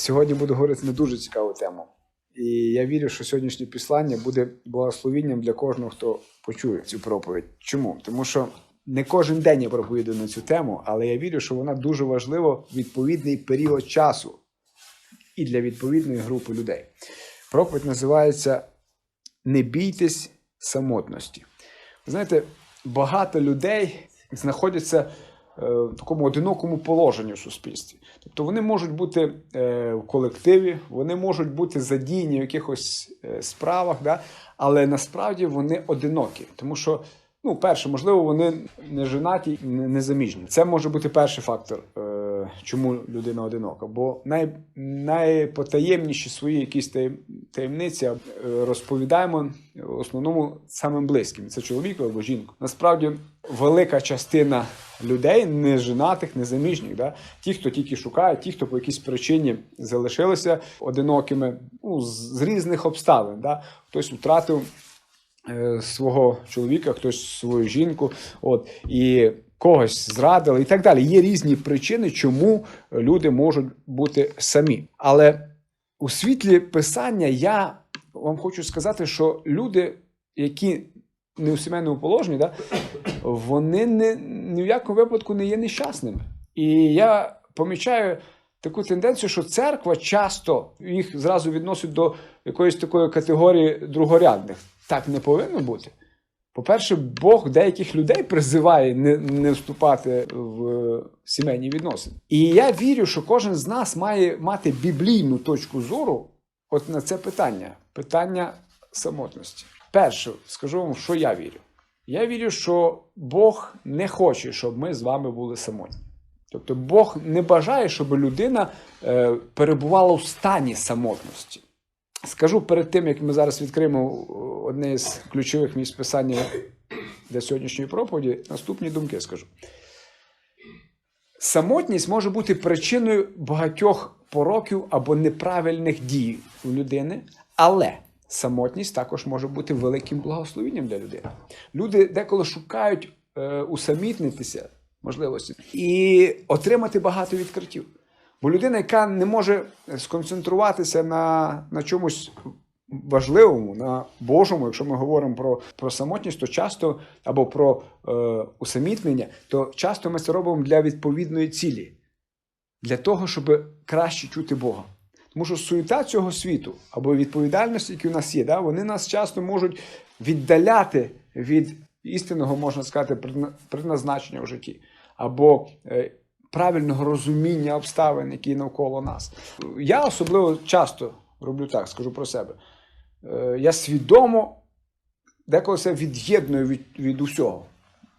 Сьогодні буду говорити на дуже цікаву тему. І я вірю, що сьогоднішнє післання буде благословенням для кожного, хто почує цю проповідь. Чому? Тому що не кожен день я проповідую на цю тему, але я вірю, що вона дуже важлива в відповідний період часу і для відповідної групи людей. Проповідь називається Не бійтесь самотності. Ви знаєте, багато людей знаходяться в такому одинокому положенні в суспільстві. Тобто вони можуть бути е, в колективі, вони можуть бути задіяні в якихось е, справах, да? але насправді вони одинокі. Тому що, ну, перше, можливо, вони не женаті, не, заміжні. Це може бути перший фактор, е, чому людина одинока. Бо най, найпотаємніші свої якісь таєм- таємниці е, розповідаємо в основному самим близьким. Це чоловіку або жінку. Насправді велика частина людей, не женатих, не заміжніх, да? ті, хто тільки шукає, ті, хто по якійсь причині залишилися одинокими, ну, з різних обставин. Да? Хтось втратив е, свого чоловіка, хтось свою жінку, от і когось зрадили, і так далі. Є різні причини, чому люди можуть бути самі. Але у світлі писання я вам хочу сказати, що люди, які не у сімейному положенні, да, вони не, ні в якому випадку не є нещасними. І я помічаю таку тенденцію, що церква часто їх зразу відносить до якоїсь такої категорії другорядних. Так не повинно бути. По-перше, Бог деяких людей призиває не, не вступати в сімейні відносини. І я вірю, що кожен з нас має мати біблійну точку зору от на це питання питання самотності. Перше, скажу вам, що я вірю. Я вірю, що Бог не хоче, щоб ми з вами були самотні. Тобто Бог не бажає, щоб людина е, перебувала в стані самотності. Скажу перед тим, як ми зараз відкриємо е, одне з ключових місць писання для сьогоднішньої проповіді, наступні думки скажу. Самотність може бути причиною багатьох пороків або неправильних дій у людини, але самотність також може бути великим благословенням для людини. Люди деколи шукають е, усамітнитися можливості і отримати багато відкриттів. Бо людина, яка не може сконцентруватися на, на чомусь важливому, на Божому, якщо ми говоримо про, про самотність, то часто або про е, усамітнення, то часто ми це робимо для відповідної цілі, для того, щоб краще чути Бога. Тому що суєта цього світу або відповідальності, які у нас є, да, вони нас часто можуть віддаляти від істинного, можна сказати, предна- предназначення в житті, або е, правильного розуміння обставин, які навколо нас. Я особливо часто роблю так, скажу про себе. Е, Я свідомо деколи себе від'єдную від, від усього.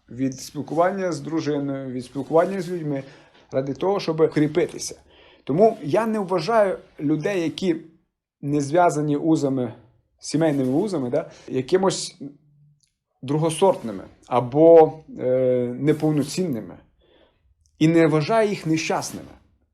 Від спілкування з дружиною, від спілкування з людьми, ради того, щоб кріпитися. Тому я не вважаю людей, які не зв'язані узами, сімейними узами, да, якимось другосортними або е, неповноцінними. І не вважаю їх нещасними.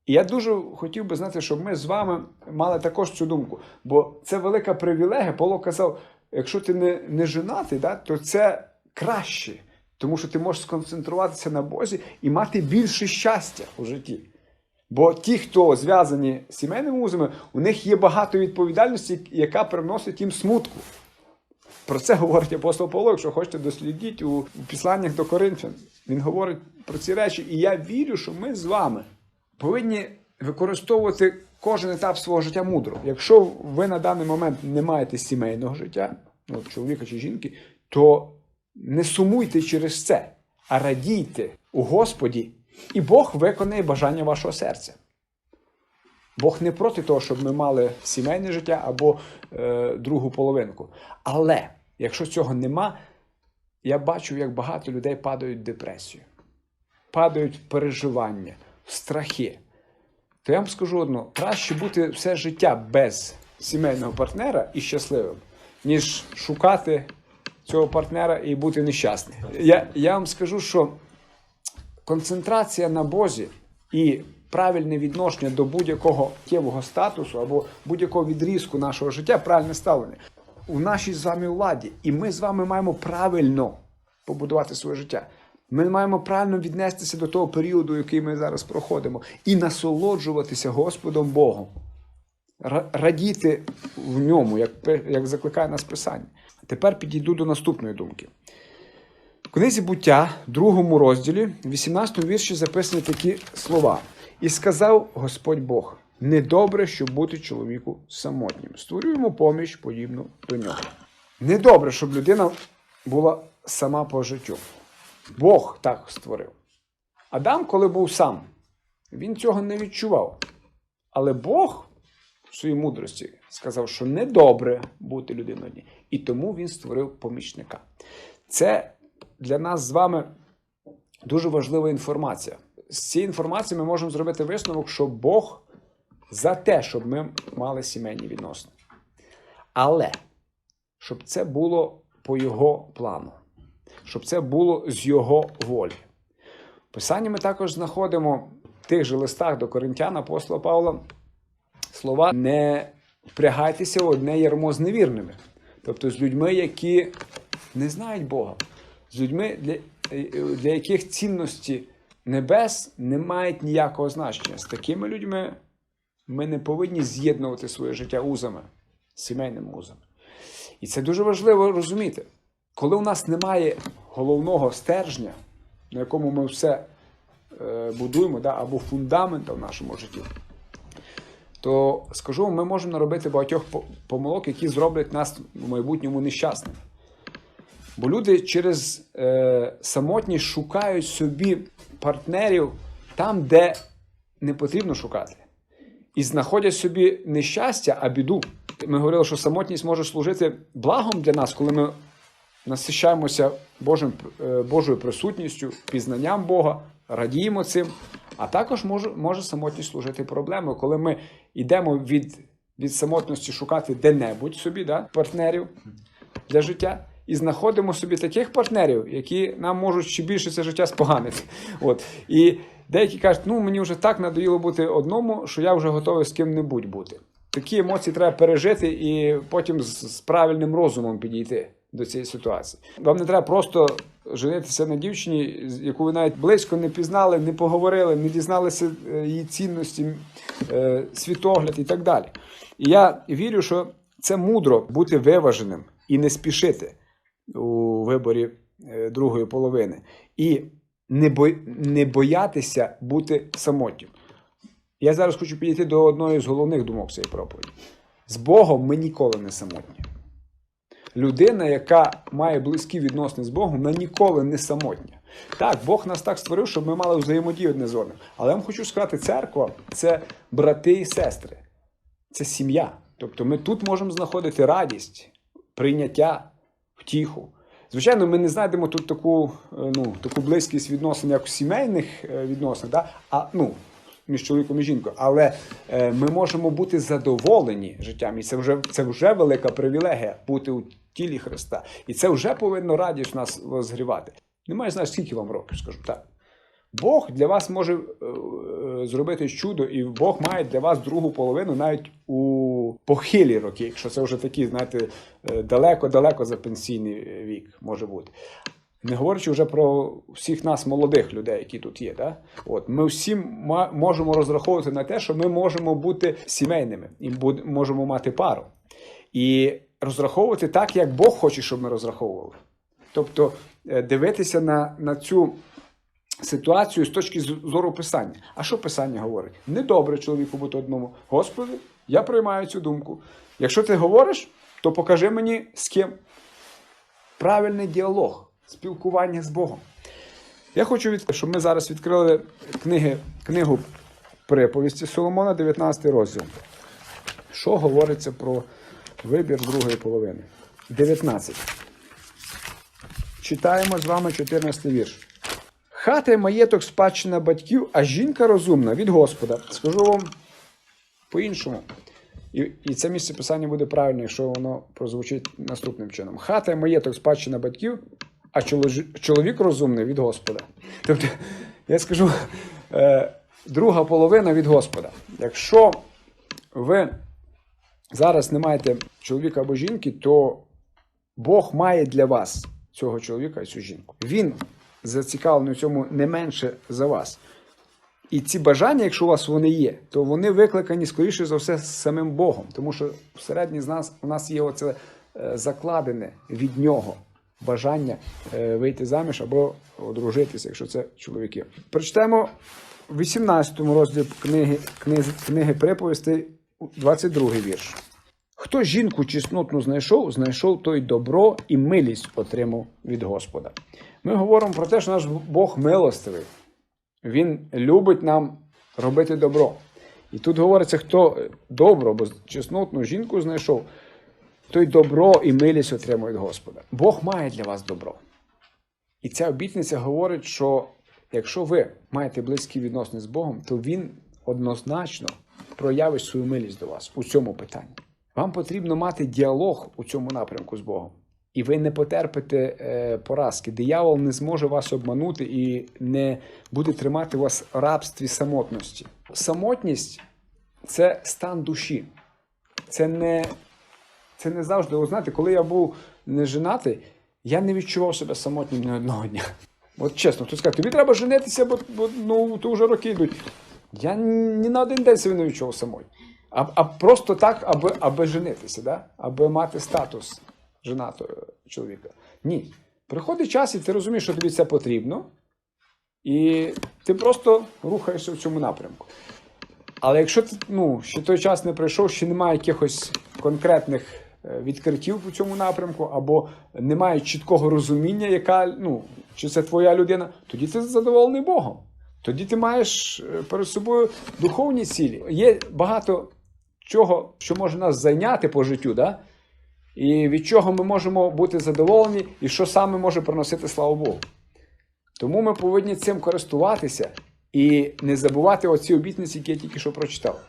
І я дуже хотів би знати, щоб ми з вами мали також цю думку. Бо це велика привілегія. Павло казав: якщо ти не, не женатий, да, то це краще, тому що ти можеш сконцентруватися на Бозі і мати більше щастя у житті. Бо ті, хто зв'язані з сімейними вузами, у них є багато відповідальності, яка приносить їм смутку. Про це говорить апостол Павло, якщо хочете дослідіть у, післаннях до Коринфян. Він говорить про ці речі. І я вірю, що ми з вами повинні використовувати кожен етап свого життя мудро. Якщо ви на даний момент не маєте сімейного життя, ну, чоловіка чи жінки, то не сумуйте через це, а радійте у Господі, і Бог виконає бажання вашого серця. Бог не проти того, щоб ми мали сімейне життя або е, другу половинку. Але якщо цього нема, я бачу, як багато людей падають в депресію, падають в переживання, в страхи. То я вам скажу одно: краще бути все життя без сімейного партнера і щасливим, ніж шукати цього партнера і бути нещасним. Я, я вам скажу, що концентрація на Бозі і правильне відношення до будь-якого тєвого статусу або будь-якого відрізку нашого життя, правильне ставлення у нашій з вами владі. І ми з вами маємо правильно побудувати своє життя. Ми маємо правильно віднестися до того періоду, який ми зараз проходимо, і насолоджуватися Господом Богом. радіти в ньому, як, як закликає нас Писання. Тепер підійду до наступної думки. В книзі буття, другому розділі, в 18 вірші записані такі слова. І сказав Господь Бог: недобре, щоб бути чоловіку самотнім. Створюємо поміч, подібну до нього. Недобре, щоб людина була сама по життю. Бог так створив. Адам, коли був сам, він цього не відчував. Але Бог в своїй мудрості сказав, що недобре бути людиною. І тому він створив помічника. Це для нас з вами дуже важлива інформація. З цієї інформації ми можемо зробити висновок, що Бог за те, щоб ми мали сімейні відносини. Але щоб це було по його плану, щоб це було з його волі. В Писанні ми також знаходимо в тих же листах до Коринтян апостола Павла слова не впрягайтеся одне ярмо з невірними. Тобто з людьми, які не знають Бога, з людьми, для, для яких цінності небес не мають ніякого значення. З такими людьми ми не повинні з'єднувати своє життя узами, сімейними узами. І це дуже важливо розуміти. Коли у нас немає головного стержня, на якому ми все е, будуємо, да, або фундамента в нашому житті, то скажу ми можемо наробити багатьох помилок, які зроблять нас в майбутньому нещасними. Бо люди через е, самотність шукають собі партнерів там, де не потрібно шукати. І знаходять собі не щастя, а біду. Ми говорили, що самотність може служити благом для нас, коли ми насищаємося Божим, е, Божою присутністю, пізнанням Бога, радіємо цим. А також може, може самотність служити проблемою, коли ми йдемо від, від самотності шукати де-небудь собі да, партнерів для життя. І знаходимо собі таких партнерів, які нам можуть ще більше це життя споганити. От. І деякі кажуть, ну мені вже так надоїло бути одному, що я вже готовий з ким-небудь бути. Такі емоції треба пережити і потім з, з правильним розумом підійти до цієї ситуації. Вам не треба просто женитися на дівчині, яку ви навіть близько не пізнали, не поговорили, не дізналися е, її цінності, е, світогляд і так далі. І я вірю, що це мудро бути виваженим і не спішити у виборі е, другої половини. І не, бо, не боятися бути самотнім. Я зараз хочу підійти до одної з головних думок цієї проповіді. З Богом ми ніколи не самотні. Людина, яка має близькі відносини з Богом, вона ніколи не самотня. Так, Бог нас так створив, щоб ми мали взаємодію одне з одним. Але я вам хочу сказати, церква це брати і сестри, це сім'я. Тобто ми тут можемо знаходити радість, прийняття, втіху. Звичайно, ми не знайдемо тут таку, е, ну, таку близькість відносин, як у сімейних е, відносинах, да? а, ну, між чоловіком і жінкою. Але е, ми можемо бути задоволені життям. І це вже, це вже велика привілегія бути у тілі Христа. І це вже повинно радість нас розгрівати. Немає знаю, скільки вам років, скажу так. Бог для вас може е, е, зробити чудо, і Бог має для вас другу половину навіть у похилі роки, якщо це вже такі, знаєте, далеко-далеко за пенсійний вік може бути. Не говорячи вже про всіх нас, молодих людей, які тут є. Да? От, ми всі можемо розраховувати на те, що ми можемо бути сімейними і можемо мати пару. І розраховувати так, як Бог хоче, щоб ми розраховували. Тобто е, дивитися на, на цю ситуацію з точки зору писання. А що писання говорить? Недобре чоловіку бути одному. Господи, я приймаю цю думку. Якщо ти говориш, то покажи мені з ким. Правильний діалог, спілкування з Богом. Я хочу, від... щоб ми зараз відкрили книги, книгу приповісті Соломона, 19 розділ. Що говориться про вибір другої половини? 19. Читаємо з вами 14 вірш. Хата і маєток спадщина батьків, а жінка розумна від Господа. Скажу вам по-іншому. І, і це місце писання буде правильне, якщо воно прозвучить наступним чином. Хата і маєток спадщина батьків, а чоловік розумний від Господа. Тобто, я скажу, е, друга половина від Господа. Якщо ви зараз не маєте чоловіка або жінки, то Бог має для вас цього чоловіка і цю жінку. Він зацікавлений в цьому не менше за вас. І ці бажання, якщо у вас вони є, то вони викликані, скоріше за все, самим Богом. Тому що всередині з нас у нас є оце е, закладене від нього бажання е, вийти заміж або одружитися, якщо це чоловіки. Прочитаємо в 18 розділі книги, книги, книги приповістей, 22 вірш. Хто жінку чеснотну знайшов, знайшов той добро і милість отримав від Господа. Ми говоримо про те, що наш Бог милостивий. Він любить нам робити добро. І тут говориться, хто добро, бо чеснотну жінку знайшов, той добро і милість отримує від Господа. Бог має для вас добро. І ця обітниця говорить, що якщо ви маєте близькі відносини з Богом, то Він однозначно проявить свою милість до вас у цьому питанні. Вам потрібно мати діалог у цьому напрямку з Богом. І ви не потерпите е, поразки. Диявол не зможе вас обманути і не буде тримати вас в рабстві самотності. Самотність це стан душі. Це не, це не завжди. Ви знаєте, коли я був не женатий, я не відчував себе самотнім ні одного дня. От чесно, хтось каже, тобі треба женитися, бо, бо ну, то вже роки йдуть. Я ні на один день себе не відчував самотнім. А, а просто так, аби, аби женитися, да? аби мати статус женатого чоловіка. Ні. Приходить час, і ти розумієш, що тобі це потрібно, і ти просто рухаєшся в цьому напрямку. Але якщо ти, ну, ще той час не прийшов, ще немає якихось конкретних е, відкриттів у цьому напрямку, або немає чіткого розуміння, яка, ну, чи це твоя людина, тоді ти задоволений Богом. Тоді ти маєш е, перед собою духовні цілі. Є багато чого, що може нас зайняти по життю, да? І від чого ми можемо бути задоволені, і що саме може приносити славу Богу. Тому ми повинні цим користуватися і не забувати оці обітниці, які я тільки що прочитав.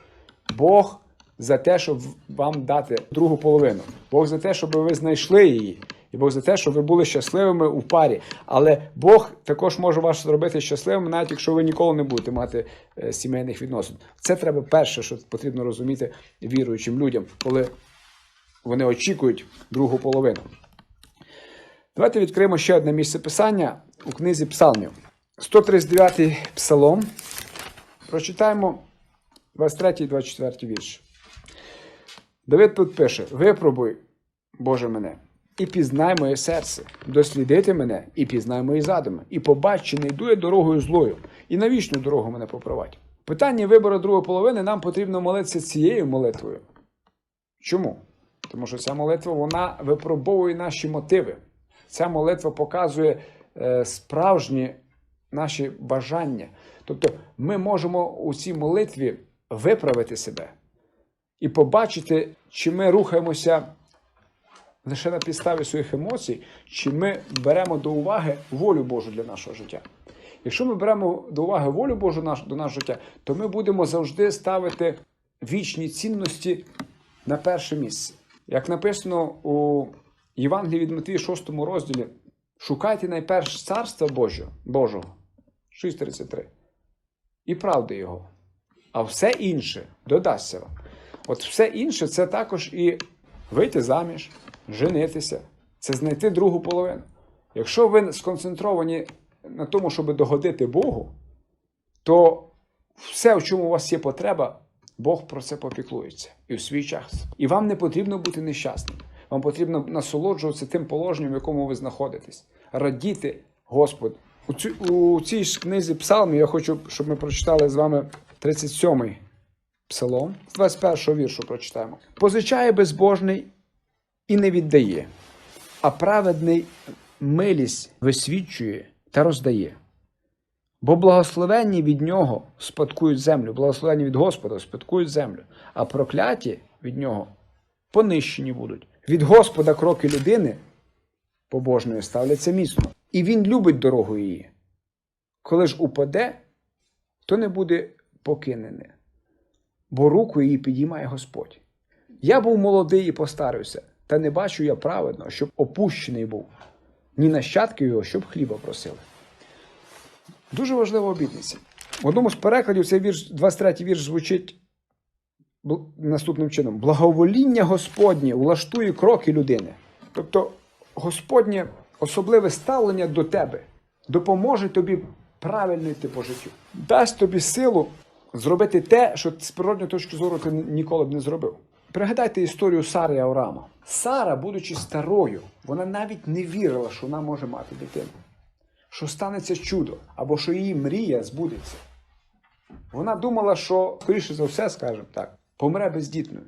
Бог за те, щоб вам дати другу половину. Бог за те, щоб ви знайшли її. І Бог за те, щоб ви були щасливими у парі. Але Бог також може вас зробити щасливими, навіть якщо ви ніколи не будете мати е, сімейних відносин. Це треба перше, що потрібно розуміти віруючим людям, коли вони очікують другу половину. Давайте відкриємо ще одне місце писання у книзі Псалмів. 139 псалом. Прочитаємо 23 і 24 вірш. Давид тут пише: Випробуй, Боже мене, і пізнай моє серце, дослідити мене і пізнай мої задуми, і побач, чи не йду я дорогою злою, і на вічну дорогу мене попровадь. Питання вибору другої половини нам потрібно молитися цією молитвою. Чому? Тому що ця молитва вона випробовує наші мотиви. Ця молитва показує е, справжні наші бажання. Тобто ми можемо у цій молитві виправити себе і побачити, чи ми рухаємося лише на підставі своїх емоцій, чи ми беремо до уваги волю Божу для нашого життя. Якщо ми беремо до уваги волю Божу до нашого життя, то ми будемо завжди ставити вічні цінності на перше місце. Як написано у Євангелії від Матвія, 6 розділі, шукайте найперше царства Божого, Божого 6.33 і правди Його, а все інше додасться вам. От все інше це також і вийти заміж, женитися, це знайти другу половину. Якщо ви сконцентровані на тому, щоб догодити Богу, то все, в чому у вас є потреба, Бог про це попіклується і в свій час. І вам не потрібно бути нещасним. Вам потрібно насолоджуватися тим положенням, в якому ви знаходитесь, радіти Господу. У, цю, у цій ж книзі Псалмів я хочу, щоб ми прочитали з вами 37-й псалом, з 21-го віршу прочитаємо. Позичає безбожний і не віддає, а праведний милість висвічує та роздає. Бо благословенні від нього спадкують землю, благословенні від Господа спадкують землю, а прокляті від нього понищені будуть. Від Господа кроки людини побожної ставляться міцно, і він любить дорогу її. Коли ж упаде, то не буде покинене, бо руку її підіймає Господь. Я був молодий і постарився, та не бачу я праведно, щоб опущений був, ні нащадки його, щоб хліба просили. Дуже важлива обітниця. В одному з перекладів цей вірш, 23 вірш звучить наступним чином: благовоління Господнє влаштує кроки людини. Тобто, Господнє особливе ставлення до тебе допоможе тобі правильно йти по життю. Дасть тобі силу зробити те, що з природньої точки зору ти ніколи б не зробив. Пригадайте історію Сари і Авраама. Сара, будучи старою, вона навіть не вірила, що вона може мати дитину, що станеться чудо, або що її мрія збудеться. Вона думала, що, скоріше за все, скажімо так, помре бездітною.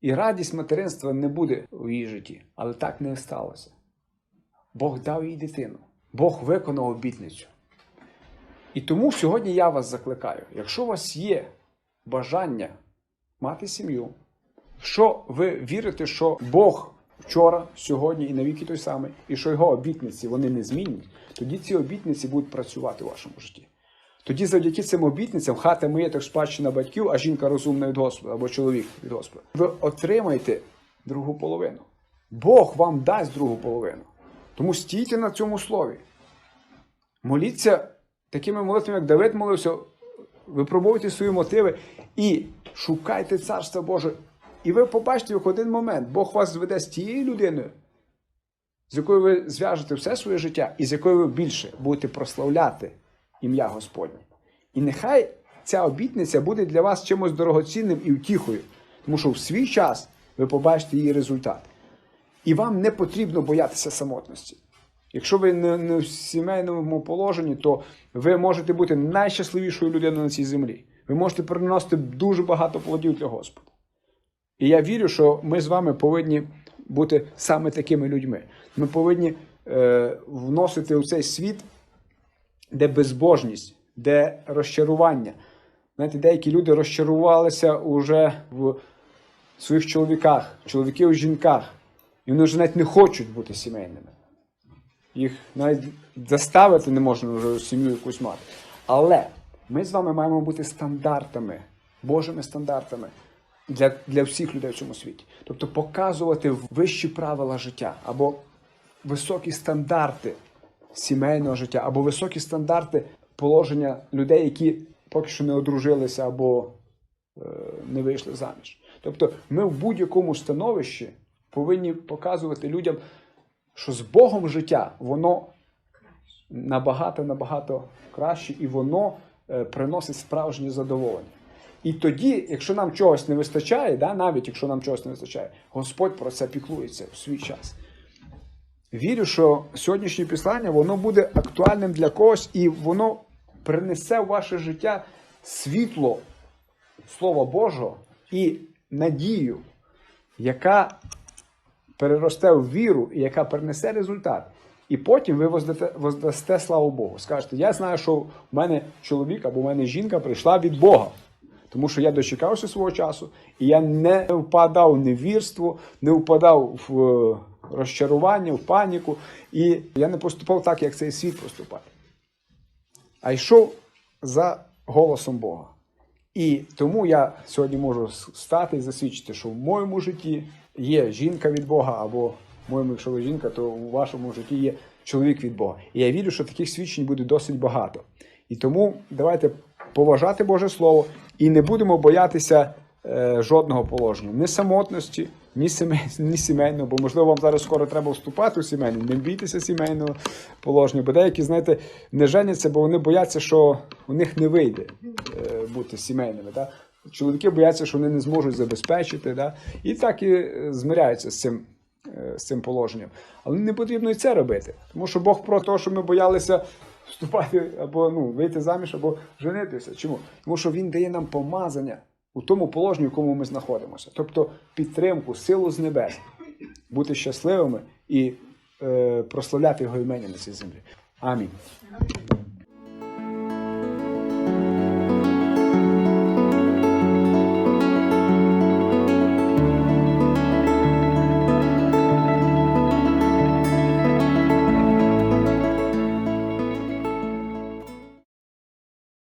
І радість материнства не буде у її житті. Але так не сталося. Бог дав їй дитину. Бог виконав обітницю. І тому сьогодні я вас закликаю: якщо у вас є бажання мати сім'ю, що ви вірите, що Бог вчора, сьогодні і навіки той самий, і що його обітниці вони не змінні, тоді ці обітниці будуть працювати у вашому житті. Тоді завдяки цим обітницям хата маєток спадщина батьків, а жінка розумна від Господа або чоловік від Господа. Ви отримаєте другу половину. Бог вам дасть другу половину. Тому стійте на цьому слові. Моліться такими молитвами, як Давид молився, випробуйте свої мотиви і шукайте Царства Боже. І ви побачите, в один момент Бог вас зведе з тією людиною, з якою ви зв'яжете все своє життя, і з якою ви більше будете прославляти ім'я Господнє. І нехай ця обітниця буде для вас чимось дорогоцінним і втіхою, тому що в свій час ви побачите її результат. І вам не потрібно боятися самотності. Якщо ви не в сімейному положенні, то ви можете бути найщасливішою людиною на цій землі. Ви можете приносити дуже багато плодів для Господа. І я вірю, що ми з вами повинні бути саме такими людьми. Ми повинні е, вносити у цей світ, де безбожність, де розчарування. Знаєте, деякі люди розчарувалися уже в своїх чоловіках, чоловіки у жінках. І вони вже навіть не хочуть бути сімейними. Їх навіть заставити не можна вже сім'ю якусь мати. Але ми з вами маємо бути стандартами, Божими стандартами для, для всіх людей в цьому світі. Тобто показувати вищі правила життя або високі стандарти сімейного життя, або високі стандарти положення людей, які поки що не одружилися або е, не вийшли заміж. Тобто ми в будь-якому становищі повинні показувати людям, що з Богом життя воно набагато набагато краще і воно е, приносить справжнє задоволення. І тоді, якщо нам чогось не вистачає, да, навіть якщо нам чогось не вистачає, Господь про це піклується в свій час. Вірю, що сьогоднішнє післання воно буде актуальним для когось, і воно принесе в ваше життя світло Слова Божого і надію, яка переросте в віру і яка принесе результат. І потім ви воздасте, воздасте славу Богу. Скажете, я знаю, що в мене чоловік або в мене жінка прийшла від Бога. Тому що я дочекався свого часу, і я не впадав в невірство, не впадав в е, розчарування, в паніку. І я не поступав так, як цей світ поступає. А йшов за голосом Бога. І тому я сьогодні можу стати і засвідчити, що в моєму житті є жінка від Бога, або в моєму, якщо ви жінка, то у вашому житті є чоловік від Бога. І я вірю, що таких свідчень буде досить багато. І тому давайте поважати Боже Слово і не будемо боятися е, жодного положення, ні самотності, ні, сімей, ні сімейного, бо можливо вам зараз скоро треба вступати у сімейне. Не бійтеся сімейного положення, бо деякі, знаєте, не женяться, бо вони бояться, що у них не вийде е, бути сімейними. Да? Чоловіки бояться, що вони не зможуть забезпечити, да? і так і е, змиряються з цим. Е, З цим положенням. Але не потрібно і це робити. Тому що Бог про те, що ми боялися вступати або ну, вийти заміж, або женитися. Чому? Тому що Він дає нам помазання у тому положенні, в якому ми знаходимося. Тобто підтримку, силу з небес, бути щасливими і е, прославляти його імені на цій землі. Амінь.